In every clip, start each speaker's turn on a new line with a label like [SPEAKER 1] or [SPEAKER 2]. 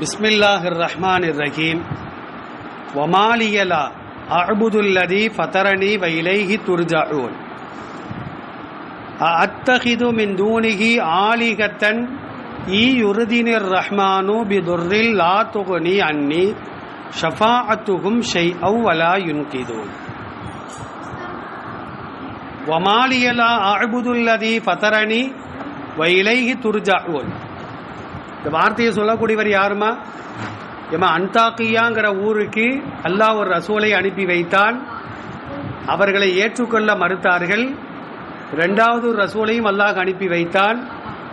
[SPEAKER 1] பிஸ்மில்லாஹிர் ரஹ்மான் ரஹீம் ஒமாலியலா அஅபுதுல்லதி ஃபதரணி வைலைஹி துர்ஜாஊன் அத்தஹிது மின் தூனிகி ஆலிகத்தன் ஈ யுருதினிர் ரஹ்மானு பிதுர்ரில் லா துகுனி அன்னி ஷஃபா அத்துகும் ஷை அவ் வலா யுன்கிதூன். ஒமாலியலா அஅபுதுல்லதி ஃபதரணி வைலைஹி துர்ஜாஊன் இந்த வார்த்தையை சொல்லக்கூடியவர் யாருமா? ஏமா அன்தாக்கியாங்கிற ஊருக்கு அல்லாஹ் ஒரு ரசூலை அனுப்பி வைத்தான். அவர்களை ஏற்றுக்கொள்ள மறுத்தார்கள். ரெண்டாவது ஒரு ரசூலையும் அல்லாஹ் அனுப்பி வைத்தான்.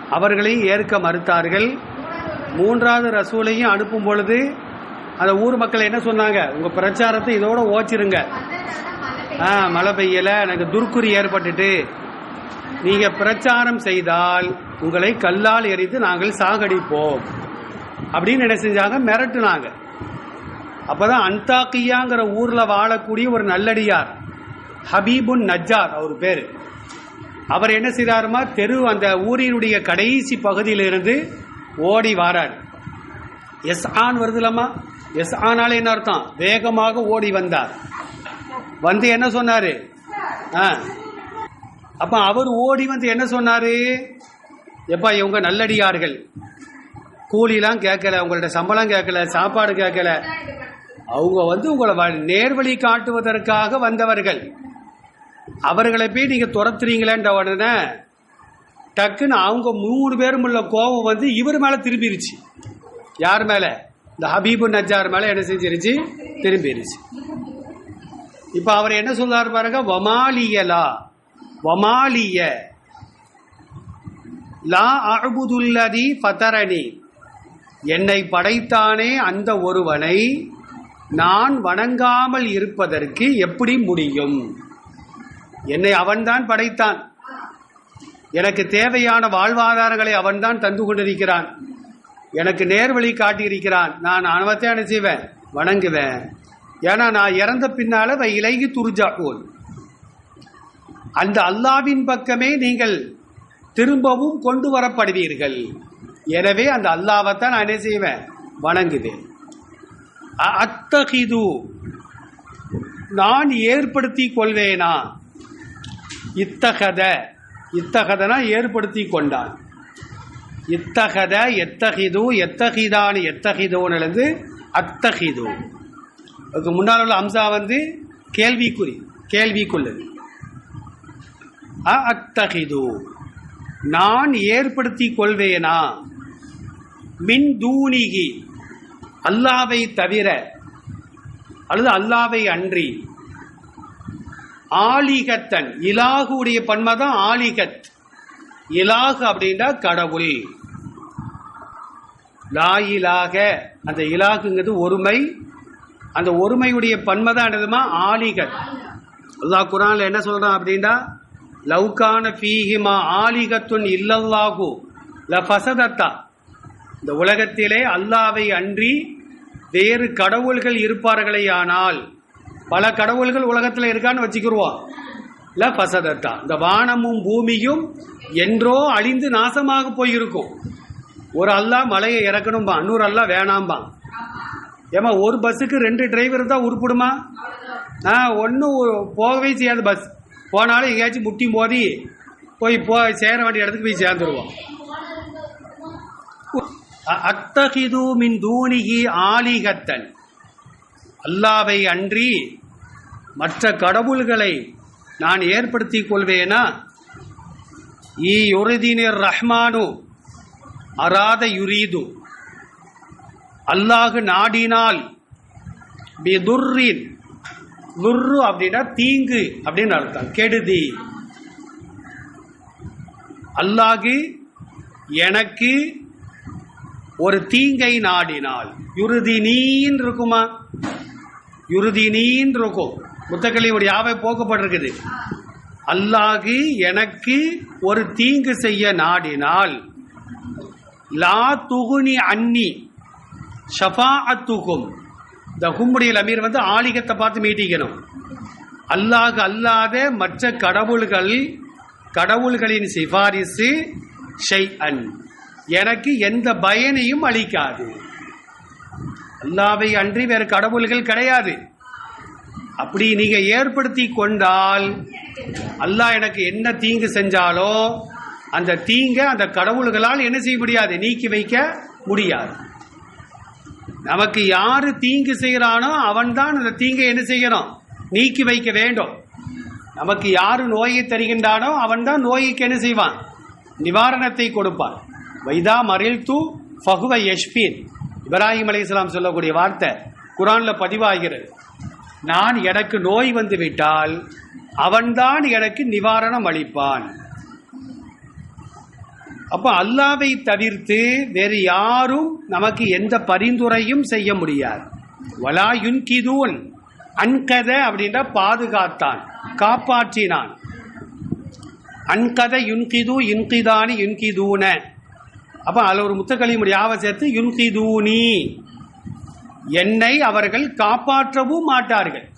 [SPEAKER 1] அவர்களையும் ஏற்க மறுத்தார்கள். மூன்றாவது ரசூலையும் அனுப்பும் பொழுது அந்த ஊர் மக்கள் என்ன சொன்னாங்க? உங்க பிரச்சாரத்தை இதோட ஓச்சிருங்க. ஆ மழை பெய்யல. எனக்கு துர்க்குறி ஏற்பட்டுட்டு. நீங்க பிரச்சாரம் செய்தால் உங்களை கல்லால் எரித்து நாங்கள் சாகடிப்போம். அப்படின்னு என்ன செஞ்சாங்க? மிரட்டுனாங்க. அப்பதான் அந்தாக்கியாங்கிற ஊர்ல வாழக்கூடிய ஒரு நல்லடியார் ஹபீபுன் நஜ்ஜார் அவர் பேரு. அவர் என்ன செய்கிறாருமா தெரு அந்த ஊரினுடைய கடைசி பகுதியிலிருந்து ஓடி வாரார். எஸ் ஆன் வருதுலம்மா எஸ் ஆனாலே என்ன அர்த்தம்? வேகமாக ஓடி வந்தார். வந்து என்ன சொன்னார்? ஆ. அப்ப அவர் ஓடி வந்து என்ன சொன்னாரு? எப்பா இவங்க நல்லடியார்கள். கூலிலாம் கேட்கல உங்கள்ட்ட சம்பளம் கேட்கல சாப்பாடு கேட்கல. அவங்க வந்து உங்களை வ- நேர்வழி காட்டுவதற்காக வந்தவர்கள். அவர்களை போய் நீங்க துரத்துறீங்களேன்ற உடனே டக்குன்னு அவங்க மூணு பேரும் உள்ள கோபம் வந்து இவர் மேல திரும்பிருச்சு. யார் மேல? இந்த ஹபீபு நஜார் மேல என்ன செஞ்சிருச்சு? திரும்பிருச்சு. இப்ப அவர் என்ன சொல்றாரு பாருங்க வமாலியலா. வமாலிய. லா அழுபுதுல்லதி ஃபதரணி. என்னை படைத்தானே அந்த ஒருவனை நான் வணங்காமல் இருப்பதற்கு எப்படி முடியும்? என்னை அவன்தான் படைத்தான். எனக்கு தேவையான வாழ்வாதாரங்களை அவன்தான் தந்து கொண்டிருக்கிறான். எனக்கு நேர்வழி காட்டியிருக்கிறான். நான் அவத்தை என்ன செய்வேன் வணங்குவேன். ஏன்னா நான் இறந்த பின்னால வை இலகி துர்ஜாக்குவோன் அந்த அல்லாவின் பக்கமே நீங்கள் திரும்பவும் கொண்டு வரப்படுவீர்கள். எனவே அந்த அல்லாவைத்தான் நான் என்ன செய்வேன்? வணங்குவேன். அத்தகிது. நான் ஏற்படுத்தி கொள்வேனா? இத்தகத. இத்தகதனா ஏற்படுத்தி கொண்டான். இத்தகத எத்தகிது எத்தகிதான் எத்தகிதோன்னுலேருந்து அத்தகிது. அதுக்கு முன்னால் உள்ள அம்சா வந்து கேள்விக்குறி கேள்விக்குள்ளது. அத்தகிது நான் ஏற்படுத்தி கொள்வேனா? மின் தூணிகி. அல்லாவை தவிர அல்லது அல்லாவை அன்றி. ஆலிகத்தன். இலாகுடைய பன்மை தான் ஆலிகத். இலாகு அப்படின்னா கடவுள். லாயிலாக அந்த இலாகுங்கிறது ஒருமை. அந்த ஒருமையுடைய பன்மை தான் என்னதுமா? ஆலிகத். அல்லாஹ் குரான்ல என்ன சொல்றான் அப்படின்னா? லவ்கான ஃபீஹிமா ஆலிகத்துன் இல்லல்லாஹு ல இந்த உலகத்திலே அல்லாவை அன்றி வேறு கடவுள்கள் இருப்பார்களேயானால் பல கடவுள்கள் உலகத்தில் இருக்கான்னு வச்சுக்கிடுவோம் ல பசதத்தா இந்த வானமும் பூமியும் என்றோ அழிந்து நாசமாக போயிருக்கும். ஒரு அல்லாஹ் மலையை இறக்கணும்பா இன்னொரு அல்லாஹ் வேணாம்பா. ஏமா ஒரு பஸ்ஸுக்கு ரெண்டு டிரைவர் தான் உருப்பிடுமா? ஆ ஒன்றும் போகவே செய்யாது பஸ். போனாலும் எங்கேயாச்சும் முட்டி மோதி போய் போ சேர வேண்டிய இடத்துக்கு போய் சேர்ந்துருவோம். அ- அத்தகிது மின் தூணிகி ஆலிகத்தன். அல்லாவை அன்றி மற்ற கடவுள்களை நான் ஏற்படுத்தி கொள்வேனா? ஈ உறுதினர் ரஹ்மானு அராத யுரீது. அல்லாஹு நாடினால் பிதுர்ரின் துர்ரு அப்படின்னா தீங்கு அப்படின்னு அர்த்தம். கெடுதி. அல்லாஹு எனக்கு ஒரு தீங்கை நாடினால். யுருதினீன் இருக்குமா? யுருதினீன் இருக்கும். முத்தக்கல்லியுடைய யாவை போக்கப்பட்டிருக்குது. அல்லாஹு எனக்கு ஒரு தீங்கு செய்ய நாடினால். லா துகுனி அன்னி. ஷஃபாஅத்துகும். இந்த ஹும்முடைய அமீர் வந்து ஆலிகத்தை பார்த்து மீட்டிக்கணும். அல்லாஹ் அல்லாத மற்ற கடவுள்கள் கடவுள்களின் சிபாரிசு ஷெய் அன் எனக்கு எந்த பயனையும் அளிக்காது. அல்லாவை அன்றி வேறு கடவுள்கள் கிடையாது. அப்படி நீங்க ஏற்படுத்தி கொண்டால் அல்லாஹ் எனக்கு என்ன தீங்கு செஞ்சாலோ அந்த தீங்க அந்த கடவுள்களால் என்ன செய்ய முடியாது? நீக்கி வைக்க முடியாது. நமக்கு யாரு தீங்கு செய்கிறானோ அவன்தான் அந்த தீங்கை என்ன செய்யணும் நீக்கி வைக்க வேண்டும். நமக்கு யாரு நோயை தருகின்றானோ அவன்தான் நோய்க்கு என்ன செய்வான்? நிவாரணத்தை கொடுப்பான். வைதா மறில் தூ ஃபகுவ யஷ்பீன். இப்ராஹிம் அலைஹிஸ்ஸலாம் சொல்லக்கூடிய வார்த்தை குரான்ல பதிவாகிறது. நான் எனக்கு நோய் வந்து விட்டால் அவன்தான் எனக்கு நிவாரணம் அளிப்பான். அப்ப அல்லாவை தவிர்த்து வேறு யாரும் நமக்கு எந்த பரிந்துரையும் செய்ய முடியாது. வலா யுன்கிதூன். அன்கத அப்படின்ற பாதுகாத்தான் காப்பாற்றினான். அன்கத யுன்கிது இன்கிதானி யுன்கிதூன. அப்ப அதில் ஒரு முத்தக்கலியும் யாவை சேர்த்து யுன்கிதூனி. என்னை அவர்கள் காப்பாற்றவும் மாட்டார்கள்.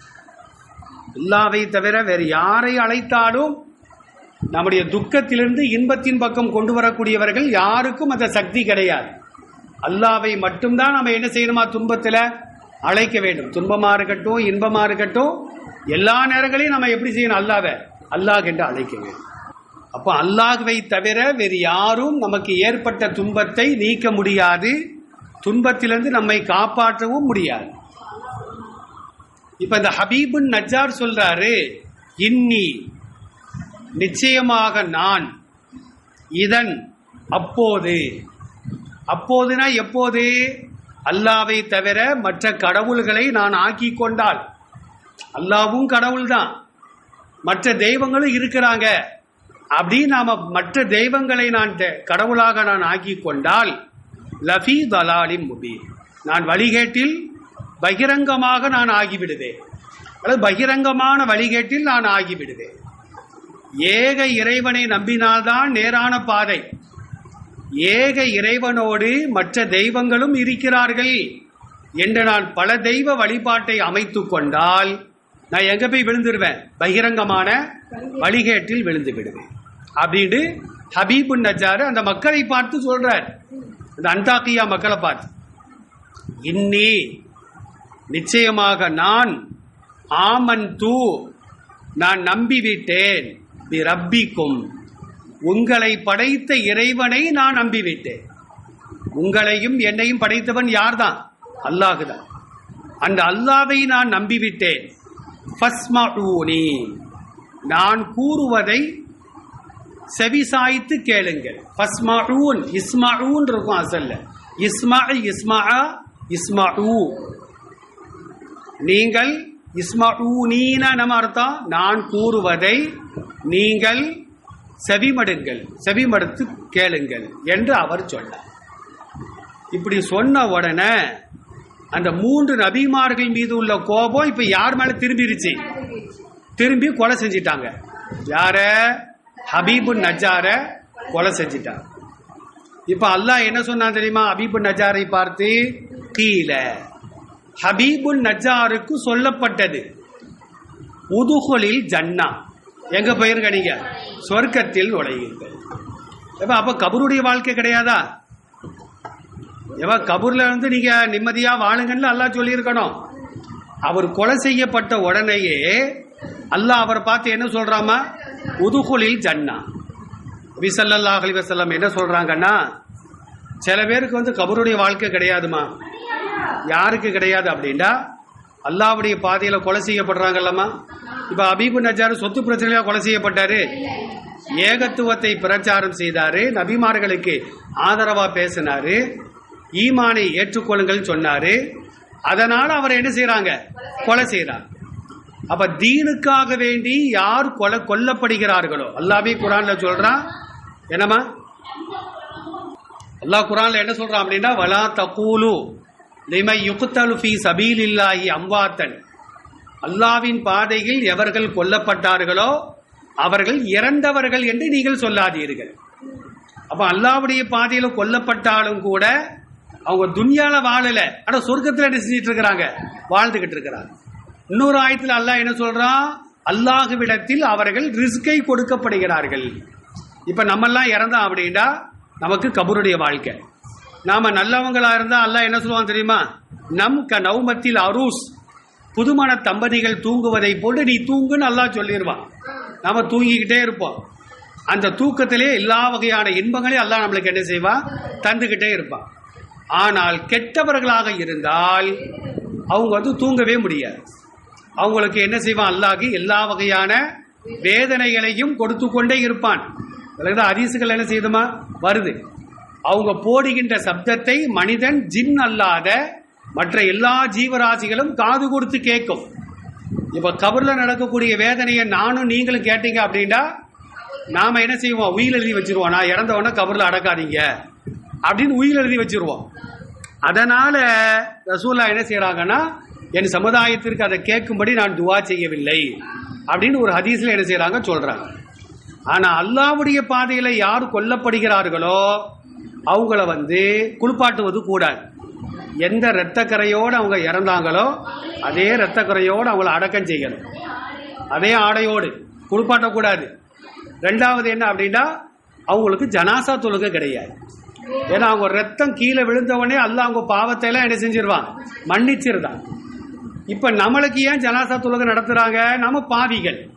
[SPEAKER 1] அல்லாவை தவிர வேறு யாரை அழைத்தாலும் நம்முடைய துக்கத்திலிருந்து இன்பத்தின் பக்கம் கொண்டு வரக்கூடியவர்கள் யாருக்கும் அந்த சக்தி கிடையாது. அல்லாவை மட்டும்தான் நம்ம என்ன செய்யணுமா? துன்பத்தில் அழைக்க வேண்டும். துன்பமா இருக்கட்டும் இன்பமா இருக்கட்டும் எல்லா நேரங்களையும் நம்ம எப்படி செய்யணும்? அல்லாவை அல்லாஹ் என்று அழைக்க வேண்டும். அப்போ அல்லாஹுவை தவிர வேறு யாரும் நமக்கு ஏற்பட்ட துன்பத்தை நீக்க முடியாது. துன்பத்திலிருந்து நம்மை காப்பாற்றவும் முடியாது. இப்ப இந்த ஹபீபுன் நஜார் சொல்றாரு இன்னி நிச்சயமாக நான் இதன் அப்போது. அப்போதுனா எப்போது? அல்லாவை தவிர மற்ற கடவுள்களை நான் ஆக்கி கொண்டால். அல்லாவும் கடவுள்தான். மற்ற தெய்வங்களும் இருக்கிறாங்க. அப்படி நாம் மற்ற தெய்வங்களை நான் தெ- கடவுளாக நான் ஆக்கி கொண்டால் லஃபி தலாலின் முபி நான் வழிகேட்டில் பகிரங்கமாக நான் ஆகிவிடுவேன். அல்லது பகிரங்கமான வழிகேட்டில் நான் ஆகிவிடுவேன். ஏக இறைவனை நம்பினால்தான் நேரான பாதை. ஏக இறைவனோடு மற்ற தெய்வங்களும் இருக்கிறார்கள் என்று நான் பல தெய்வ வழிபாட்டை அமைத்து கொண்டால் நான் எங்க போய் விழுந்துருவேன்? பகிரங்கமான வழிகேட்டில் விழுந்து விடுவேன். அப்படின்னு ஹபீபு நஜாரு அந்த மக்களை பார்த்து சொல்றார். அந்த அந்தாக்கியா மக்களை பார்த்து. இன்னி நிச்சயமாக நான் ஆமன் தூ நான் நம்பிவிட்டேன். பி ரப்பிக்கும். உங்களை படைத்த இறைவனை நான் நம்பிவிட்டேன் உங்களையும் என்னையும் படைத்தவன் யார்தான்? அல்லாஹுதான். அந்த அல்லாவை நான் நம்பிவிட்டேன் ஃபஸ்மஊனி நான் கூறுவதை செவிசாய்த்து கேளுங்கள். ஃபஸ்மஊன் இஸ்மஊன் இருக்கும் அசல்ல. இஸ்மா இஸ்மா இஸ்மஊ நீங்கள் இஸ்மஊனீன நம்ம அர்த்தம்? நான் கூறுவதை நீங்கள் செவிமடுங்கள் செவிமடுத்து கேளுங்கள் என்று அவர் சொன்னார். இப்படி சொன்ன உடனே அந்த மூன்று நபிமார்கள் மீது உள்ள கோபம் இப்ப யார் மேல திரும்பிருச்சு? திரும்பி கொலை செஞ்சிட்டாங்க. யார? ஹபீபு நஜார கொலை செஞ்சிட்டாங்க. இப்ப அல்லாஹ் என்ன சொன்னான் தெரியுமா? ஹபீபு நஜாரை பார்த்து கீழே ஹபீபு நஜாருக்கு சொல்லப்பட்டது உதுகொலில் ஜன்னா. எங்க பெயர் கணிங்க சொர்க்கத்தில் நுழையுங்கள். எப்ப அப்ப கபருடைய வாழ்க்கை கிடையாதா? ஏவா கபூர்ல வந்து நீங்க நிம்மதியா வாழுங்கன்னு அல்லா சொல்லியிருக்கணும். அவர் கொலை செய்யப்பட்ட உடனேயே அல்லாஹ் அவரை பார்த்து என்ன சொல்றாமா? உதுகுலில் ஜன்னா. விசல்லல்லா ஸல்லல்லாஹு அலைஹி என்ன சொல்றாங்கன்னா சில பேருக்கு வந்து கபருடைய வாழ்க்கை கிடையாதுமா? யாருக்கு கிடையாது அப்படின்னா அல்லாவுடைய பாதையில கொலை செய்யப்படுறாங்கல்லம்மா. இப்ப அபீபு நஜார் சொத்து பிரச்சனையா கொலை செய்யப்பட்டாரு. ஏகத்துவத்தை பிரச்சாரம் செய்தாரு. நபிமார்களுக்கு ஆதரவா பேசினாரு. ஈமானை ஏற்றுக்கொள்ளுங்கள் சொன்னாரு. அதனால அவர் என்ன செய்கிறாங்க கொலை செய்றாங்க அப்ப தீனுக்காக வேண்டி யார் கொலை கொல்லப்படுகிறார்களோ? அல்லாவே குரான்ல சொல்றான் என்னம்மா? அல்லாஹ் குரான்ல என்ன சொல்றான் அப்படின்னா வலா தகூலு லிமை யுக்தலு சபீல் இல்லாஹி அம்வாத்தன். அல்லாவின் பாதையில் எவர்கள் கொல்லப்பட்டார்களோ அவர்கள் இறந்தவர்கள் என்று நீங்கள் சொல்லாதீர்கள். அப்ப அல்லாவுடைய பாதையில கொல்லப்பட்டாலும் கூட அவங்க துன்யால வாழல. ஆனா சொர்க்கத்துல என்ன செஞ்சிட்டு இருக்கிறாங்க? வாழ்ந்துகிட்டு இருக்கிறாங்க. இன்னொரு ஆயத்தில் அல்லாஹ் என்ன சொல்றான்? அல்லாஹுவிடத்தில் அவர்கள் ரிஸ்கை கொடுக்கப்படுகிறார்கள். இப்ப நம்மெல்லாம் இறந்தோம் அப்படின்னா நமக்கு கபருடைய வாழ்க்கை. நாம நல்லவங்களா இருந்தா அல்லாஹ் என்ன சொல்லுவான் தெரியுமா? நம் க நௌமத்தில் அரூஸ் புதுமண தம்பதிகள் தூங்குவதை போட்டு நீ தூங்குன்னு நல்லா சொல்லிடுவான் நாம தூங்கிக்கிட்டே இருப்போம். அந்த தூக்கத்திலே எல்லா வகையான இன்பங்களையும் அல்லாஹ் நம்மளுக்கு என்ன செய்வான் தந்துக்கிட்டே இருப்பான். ஆனால் கெட்டவர்களாக இருந்தால் அவங்க வந்து தூங்கவே முடியாது. அவங்களுக்கு என்ன செய்வான்? அல்லாஹி எல்லா வகையான வேதனைகளையும் கொடுத்து கொண்டே இருப்பான். அரிசுகள் என்ன செய்யுதுமா? வருது. அவங்க போடுகின்ற சப்தத்தை மனிதன் ஜின் அல்லாத மற்ற எல்லா ஜீவராசிகளும் காது கொடுத்து கேட்கும். இப்ப கபர்ல நடக்கக்கூடிய வேதனையை நானும் நீங்களும் கேட்டீங்க அப்படின்னா நாம என்ன செய்வோம்? உயில் எழுதி வச்சிருவோம். நான் இறந்த உடனே கபர்ல அடக்காதீங்க. அப்படின்னு உயில் எழுதி வச்சிருவோம். அதனால ரசூல்லா என்ன செய்யறாங்கன்னா என் சமுதாயத்திற்கு அதை கேட்கும்படி நான் துவா செய்யவில்லை அப்படின்னு ஒரு ஹதீஸ்ல என்ன செய்யறாங்க சொல்றாங்க. ஆனா அல்லாவுடைய பாதையில யார் கொல்லப்படுகிறார்களோ அவங்கள வந்து குளிப்பாட்டுவது கூடாது. எந்த இரத்தக்கரையோடு அவங்க இறந்தாங்களோ அதே இரத்தக்கரையோடு அவங்கள அடக்கம் செய்யணும். அதே ஆடையோடு. குளிப்பாட்டக்கூடாது ரெண்டாவது என்ன அப்படின்னா அவங்களுக்கு ஜனாசா தொழுகை கிடையாது. ஏன்னா அவங்க ரத்தம் கீழே விழுந்தவொடனே அல்ல அவங்க பாவத்தை எல்லாம் என்ன செஞ்சிருவான்? மன்னிச்சிருதான். இப்போ நம்மளுக்கு ஏன் ஜனாசா தொழுகை நடத்துகிறாங்க நம்ம பாவிகள்.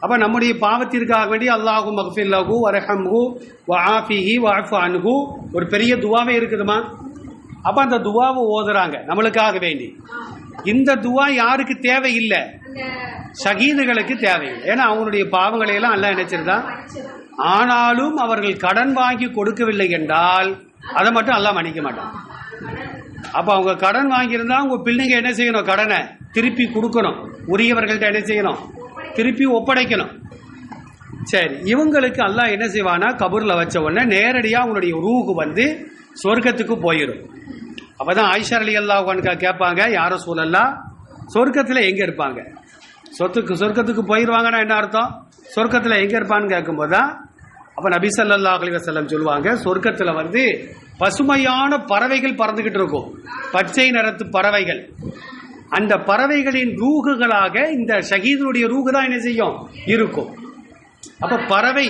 [SPEAKER 1] அப்போ நம்முடைய பாவத்திற்காக வேண்டி அல்லாஹு மகஃபில்லஹு வரஹம்ஹு வஆஃபிஹி வ அன்ஹு. ஒரு பெரிய துவாவே இருக்குதுமா? அப்ப அந்த துவாவை ஓதுறாங்க. நம்மளுக்காக வேண்டி. இந்த துவா யாருக்கு தேவையில்லை? ஷகீதுகளுக்கு தேவையில்லை. ஏன்னா அவங்களுடைய பாவங்களை எல்லாம் எல்லாம் நினைச்சிருந்தான். ஆனாலும் அவர்கள் கடன் வாங்கி கொடுக்கவில்லை என்றால் அதை மட்டும் எல்லாம் மன்னிக்க மாட்டான். அப்ப அவங்க கடன் வாங்கியிருந்தா உங்க பிள்ளைங்க என்ன செய்யணும்? கடனை திருப்பி கொடுக்கணும். உரியவர்கள்ட்ட என்ன செய்யணும்? திருப்பி ஒப்படைக்கணும். சரி இவங்களுக்கு அல்லாஹ் என்ன செய்வானா கபூரில் வச்ச உடனே நேரடியாக அவங்களுடைய ரூஹு வந்து சொர்க்கத்துக்கு போயிடும். அப்பதான் ஆயிஷா அலி அல்லா கேட்பாங்க யாரும் சூழல்லாம் சொர்க்கத்தில் எங்க இருப்பாங்க? சொத்துக்கு சொர்க்கத்துக்கு போயிடுவாங்கன்னா என்ன அர்த்தம்? சொர்க்கத்தில் எங்க இருப்பான்னு கேட்கும்போது தான் அப்ப நபி சல்லா அலி வசல்லம் சொல்லுவாங்க சொர்க்கத்தில் வந்து பசுமையான பறவைகள் பறந்துகிட்டு இருக்கும். பச்சை நிறத்து பறவைகள். அந்த பறவைகளின் ரூகுகளாக இந்த ஷகீதனுடைய ரூகு தான் என்ன செய்யும்? இருக்கும். அப்ப பறவை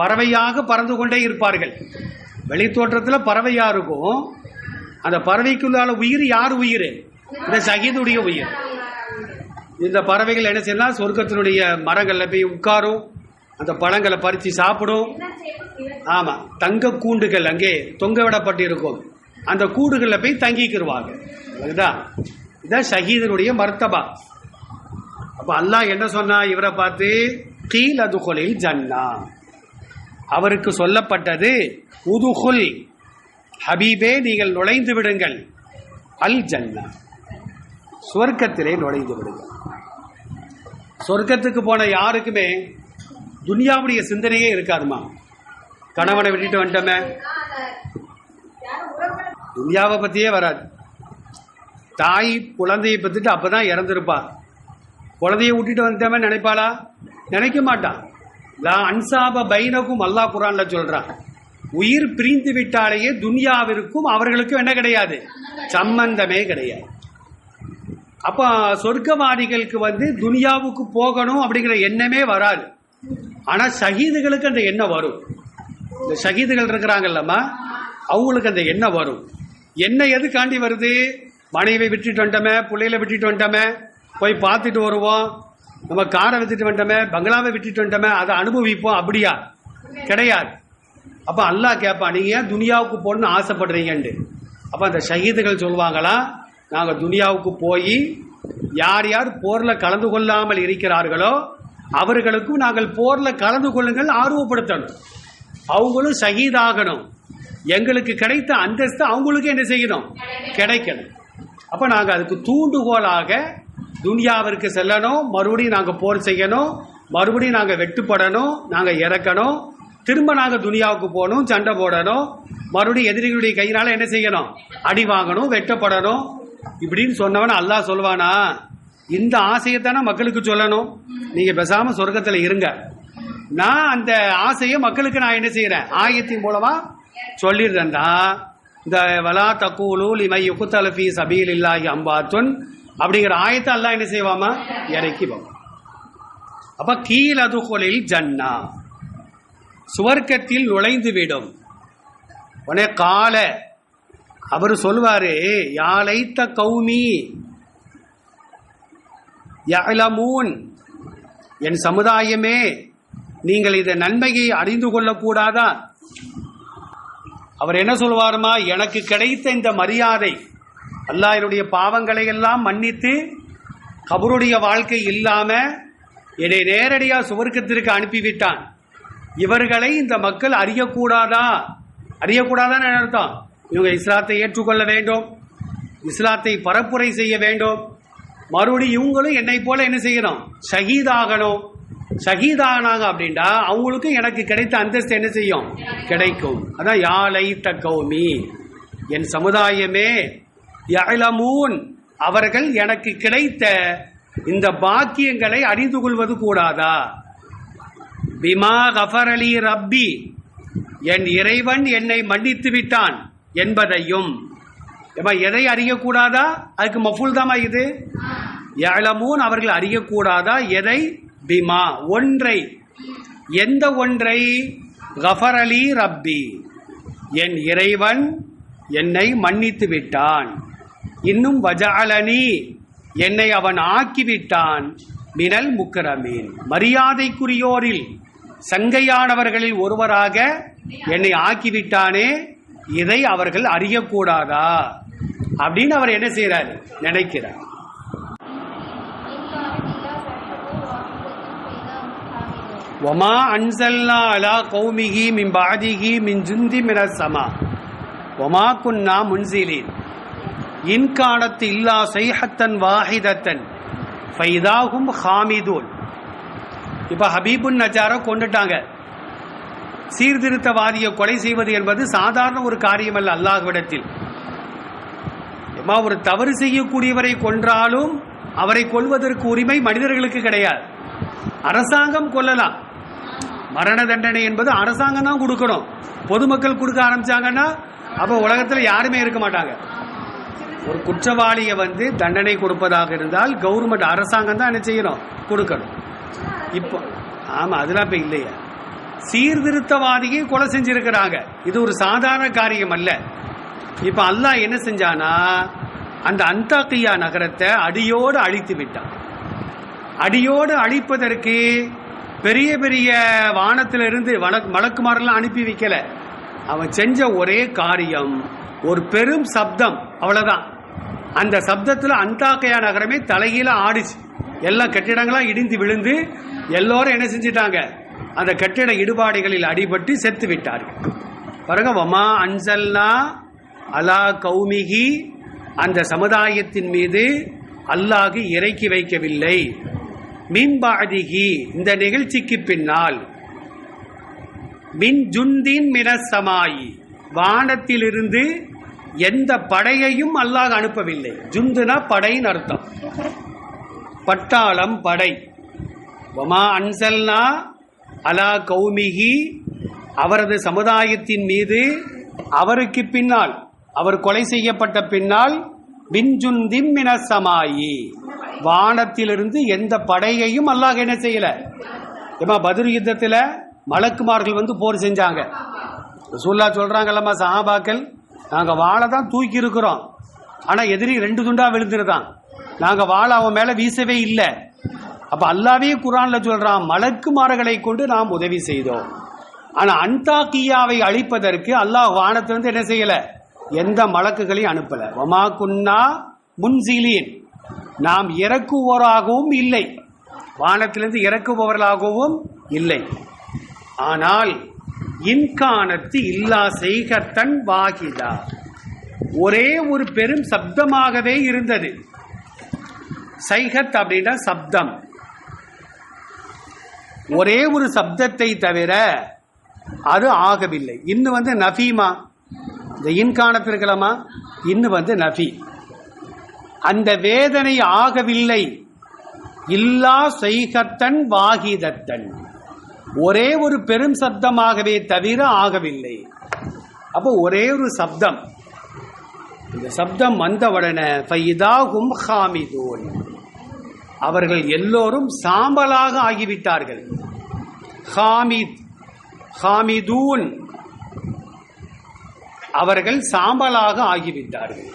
[SPEAKER 1] பறவையாக பறந்து கொண்டே இருப்பார்கள். வெளி தோற்றத்தில் பறவையா இருக்கும் அந்த பறவைக்குள்ளான உயிர் யார் உயிர்? இந்த சகிதுடைய உயிர். இந்த பறவைகள் என்ன செய்யலாம் சொர்க்கத்தினுடைய மரங்களில் போய் உட்காரும். அந்த பழங்களை பறித்து சாப்பிடும். ஆமா தங்க கூண்டுகள் அங்கே தொங்க விடப்பட்டு இருக்கும். அந்த கூடுகளில் போய் தங்கிக்கிடுவாங்க இதுதான் இதான் ஷஹீதனுடைய மர்த்தபா. அப்போ அல்லாஹ் என்ன சொன்னா இவரை பார்த்து கீல் அதுகொலில் ஜன்னா. அவருக்கு சொல்லப்பட்டது உதுகுல் ஹபீபே நீங்கள் நுழைந்து விடுங்கள். அல் ஜன்னா. சொர்க்கத்திலே நுழைந்து விடுங்கள். சொர்க்கத்துக்கு போன யாருக்குமே துனியாவுடைய சிந்தனையே இருக்காதுமா? கணவனை விட்டுட்டு வந்துட்டோமே. துன்யாவை பத்தியே வராது. தாய் குழந்தையை பத்துட்டு அப்பதான் இறந்துருப்பா. குழந்தைய விட்டுட்டு வந்துட்டோமே நினைப்பாளா? நினைக்க மாட்டான் நான் அன்சாப பைனக்கும் அல்லாஹ் குரான்ல சொல்றான். உயிர் பிரிந்து விட்டாலேயே துனியாவிற்கும் அவர்களுக்கும் என்ன கிடையாது? சம்பந்தமே கிடையாது. அப்போ சொர்க்கவாதிகளுக்கு வந்து துனியாவுக்கு போகணும் அப்படிங்கிற எண்ணமே வராது. ஆனால் சகிதுகளுக்கு அந்த எண்ணம் வரும். இந்த சகிதுகள் இருக்கிறாங்கல்லம்மா அவங்களுக்கு அந்த எண்ணம் வரும். என்ன எதுக்காண்டி வருது? மனைவி விட்டுட்டு வந்துட்டோமே பிள்ளையில விட்டுட்டு வந்துட்டோமே போய் பார்த்துட்டு வருவோம். நம்ம காரை விட்டுட்டு வந்துட்டோமே பங்களாவை விட்டுட்டு வந்துட்டோமே அதை அனுபவிப்போம். அப்படியா? கிடையாது. அப்போ அல்லாஹ் கேட்பான் நீங்கள் ஏன் துனியாவுக்கு போகணும்னு ஆசைப்படுறீங்கன்ட்டு? அப்போ அந்த ஷஹீதுகள் சொல்லுவாங்களா நாங்கள் துனியாவுக்கு போய் யார் யார் போரில் கலந்து கொள்ளாமல் இருக்கிறார்களோ அவர்களுக்கும் நாங்கள் போரில் கலந்து கொள்ளுங்கள் ஆர்வப்படுத்தணும். அவங்களும் ஷகீதாகணும் எங்களுக்கு கிடைத்த அந்தஸ்து அவங்களுக்கு என்ன செய்யணும்? கிடைக்கணும். அப்போ நாங்கள் அதுக்கு தூண்டுகோலாக துனியாவிற்கு செல்லணும். மறுபடியும் நாங்கள் போர் செய்யணும். மறுபடியும் நாங்கள் வெட்டுப்படணும். நாங்கள் இறக்கணும். திரும்ப நாங்கள் துனியாவுக்கு போகணும் சண்டை போடணும். மறுபடியும் எதிரிகளுடைய கையினால என்ன செய்யணும்? அடி வாங்கணும் வெட்டப்படணும். இப்படின்னு சொன்னவன் அல்லாஹ் சொல்லுவானா இந்த ஆசையத்தானே மக்களுக்கு சொல்லணும். நீங்கள் பெசாமல் சொர்க்கத்தில் இருங்க. நான் அந்த ஆசையை மக்களுக்கு நான் என்ன செய்கிறேன் ஆயத்தின் மூலமாக சொல்லிடுறேன்டா. இந்த வலா தக்கூலு லிமை யுகுத்தலஃபி சபீல் இல்லாஹி அம்பாத்துன் அப்படிங்கிற ஆயத்தை அல்லா என்ன செய்வாமா? இறக்கி போவான் அப்ப கீழதுகொலில் ஜன்னா. சுவர்க்கத்தில் நுழைந்து விடும் உடனே கால. அவர் சொல்வாரு யாழைத்த கௌமி யலமூன் என் சமுதாயமே நீங்கள் இந்த நன்மையை அறிந்து கொள்ளக்கூடாதா? அவர் என்ன சொல்வாருமா எனக்கு கிடைத்த இந்த மரியாதை அல்லாஹ் என்னுடைய பாவங்களை எல்லாம் மன்னித்து கபருடைய வாழ்க்கை இல்லாம என்னை நேரடியாக சுவர்க்கத்திற்கு அனுப்பிவிட்டான். இவர்களை இந்த மக்கள் அறியக்கூடாதா? அறியக்கூடாதான்னு அர்த்தம்? இவங்க இஸ்லாத்தை ஏற்றுக்கொள்ள வேண்டும். இஸ்லாத்தை பரப்புரை செய்ய வேண்டும். மறுபடியும் இவங்களும் என்னை போல என்ன செய்யணும்? ஷஹீதாகணும். ஷஹீதானாங்க அப்படின்டா அவங்களுக்கும் எனக்கு கிடைத்த அந்தஸ்து என்ன செய்யும்? கிடைக்கும். அதான் யாழை தக்கௌமி என் சமுதாயமே யலமூன் அவர்கள் எனக்கு கிடைத்த இந்த பாக்கியங்களை அறிந்து கொள்வது கூடாதா? பிமா கஃபரலி ரப்பி. என் இறைவன் என்னை மன்னித்து விட்டான் என்பதையும். ஏமா எதை அறியக்கூடாதா? அதுக்கு மஃபுல் தாமா இது? ஏழமூன் அவர்கள் அறியக்கூடாதா? எதை? பிமா ஒன்றை. எந்த ஒன்றை? கஃபர் அலி ரப்பி. என் இறைவன் என்னை மன்னித்து விட்டான் இன்னும் வஜாலனி என்னை அவன் ஆக்கிவிட்டான். மினல் முக்கரமீன் மரியாதைக்குரியோரில் சங்கையானவர்களில் ஒருவராக என்னை ஆக்கிவிட்டானே இதை அவர்கள் அறியக்கூடாதா? அப்படின்னு அவர் என்ன செய்றார்? நினைக்கிறார். ஒமா அன்சல்னா அலா கௌமிகி மின் பாதிகி மின் ஜுந்தி மின சமா. ஒமா குன்னா முன்சிலின். இன்கானத்து இல்லா சைஹத்தன் வாஹிதத்தன். ஃபைதாகும் ஹாமிதூன். இப்போ ஹபீபுன் நஜாரை கொண்டுட்டாங்க. சீர்திருத்தவாதியை கொலை செய்வது என்பது சாதாரண ஒரு காரியம் அல்ல அல்லாஹ்விடத்தில். ஏம்மா, ஒரு தவறு செய்யக்கூடியவரை கொன்றாலும் அவரை கொல்வதற்கு உரிமை மனிதர்களுக்கு கிடையாது. அரசாங்கம் கொல்லலாம். மரண தண்டனை என்பது அரசாங்கம் தான் கொடுக்கணும். பொதுமக்கள் கொடுக்க ஆரம்பிச்சாங்கன்னா அப்போ உலகத்தில் யாருமே இருக்க மாட்டாங்க. ஒரு குற்றவாளியை வந்து தண்டனை கொடுப்பதாக இருந்தால் கவர்மெண்ட் அரசாங்கம் தான் என்ன செய்யணும்? கொடுக்கணும். இப்போ ஆமாம் அதெல்லாம் இப்போ இல்லையா. சீர்திருத்தவாதியை கொலை செஞ்சிருக்கிறாங்க. இது ஒரு சாதாரண காரியம் அல்ல. இப்போ அல்லாஹ் என்ன செஞ்சானா அந்த அந்தாக்கியா நகரத்தை அடியோடு அழித்து விட்டான். அடியோடு அழிப்பதற்கு பெரிய பெரிய வானத்திலிருந்து வழக் மலக்குமாரெல்லாம் அனுப்பி வைக்கல. அவன் செஞ்ச ஒரே காரியம் ஒரு பெரும் சப்தம் அவ்வளோதான் அந்த சப்தத்தில் அந்தாக்கையா நகரமே தலைகீழ ஆடிச்சு. எல்லா கட்டிடங்களும் இடிந்து விழுந்து எல்லோரும் என்ன செஞ்சிட்டாங்க? அந்த கட்டிட இடுபாடுகளில் அடிபட்டு செத்து விட்டார்கள். பாருங்க வமா அன்சல்னா அலா கௌமிகி அந்த சமுதாயத்தின் மீது அல்லாஹு இறக்கி வைக்கவில்லை. மின்பாதிகி இந்த நிகழ்ச்சிக்கு பின்னால். மின் ஜுந்தின் மினசமாயி வானத்திலிருந்து எந்த படையையும் அல்லாஹ் அனுப்பவில்லை. ஜுந்துனா படைன்னு அர்த்தம். பட்டாளம் படை. வமா அன்சல்னா அலா கௌமிகி அவரது சமுதாயத்தின் மீது அவருக்கு பின்னால் அவர் கொலை செய்யப்பட்ட பின்னால் பின்ஜுந்திம் மினசமாயி வானத்திலிருந்து எந்த படையையும் அல்லாஹ் என்ன செய்யல? ஏமா பதில் யுத்தத்தில் மலக்குமார்கள் வந்து போர் செஞ்சாங்க. ரசூல்லா சொல்றாங்கல்லம்மா சஹாபாக்கள் நாங்கள் வாழை தான் தூக்கி இருக்கிறோம். ஆனால் எதிரி ரெண்டு துண்டா விழுந்துருதான். நாங்கள் வாழை அவன் மேலே வீசவே இல்லை. அப்ப அல்லாவே குரான்ல சொல்றான் மலக்குமார்களை கொண்டு நாம் உதவி செய்தோம். ஆனா அன்தாக்கியாவை அழிப்பதற்கு அல்லாஹ் வானத்திலிருந்து என்ன செய்யல? எந்த மலக்குகளையும் அனுப்பல. வமா குன்னா முன்சீலீன். நாம் இறக்குவோராகவும் இல்லை. வானத்திலிருந்து இறக்குபவர்களாகவும் இல்லை. ஆனால் இன்கானத்து இல்லா செய்கத்தன் வாகிதா. ஒரே ஒரு பெரும் சப்தமாகவே இருந்தது. சைகத் அப்படின்னா சப்தம். ஒரே ஒரு சப்தத்தை தவிர அது ஆகவில்லை. இன்னும் வந்து நஃபீமா? இந்த இன்கானத்து இருக்கலாமா இன்னும் வந்து நஃபி. அந்த வேதனை ஆகவில்லை. இல்லா செய்கத்தன் வாகிதத்தன் ஒரே ஒரு பெரும் சப்தமாகவே தவிர ஆகவில்லை. அப்போ ஒரே ஒரு சப்தம். இந்த சப்தம் வந்தவுடனே ஃபைதாகும் ஹாமிதூன். அவர்கள் எல்லோரும் சாம்பலாக ஆகிவிட்டார்கள். ஹாமித் ஹாமிதூன். அவர்கள் சாம்பலாக ஆகிவிட்டார்கள்.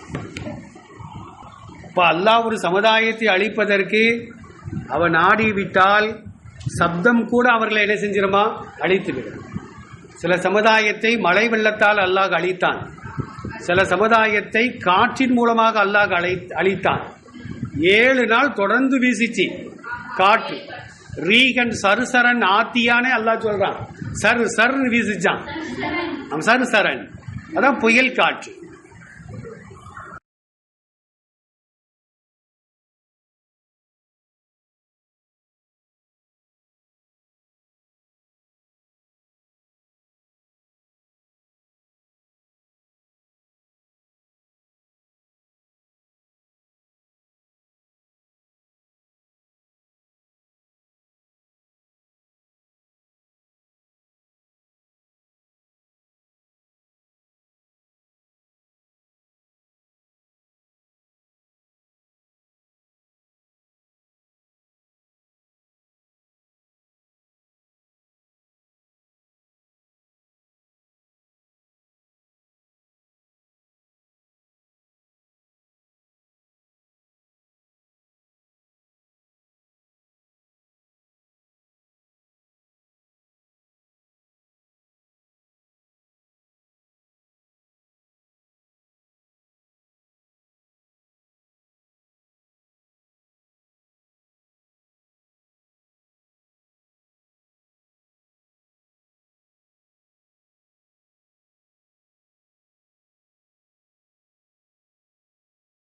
[SPEAKER 1] இப்ப அல்லாஹ் ஒரு சமுதாயத்தை அழிப்பதற்கு அவன் ஆடிவிட்டால் சப்தம் கூட அவர்களை என்ன செஞ்சிருமா? அழித்து விடும் சில சமுதாயத்தை மழை வெள்ளத்தால் அல்லாஹ் அழித்தான். சில சமுதாயத்தை காற்றின் மூலமாக அல்லாஹ் அழை அழித்தான். ஏழு நாள் தொடர்ந்து வீசிச்சு காற்று. ரீகன் சருசரன் ஆத்தியானே அல்லாஹ் சொல்றான். சரு சர்னு வீசிச்சான். சரு சரன் அதான் புயல் காற்று.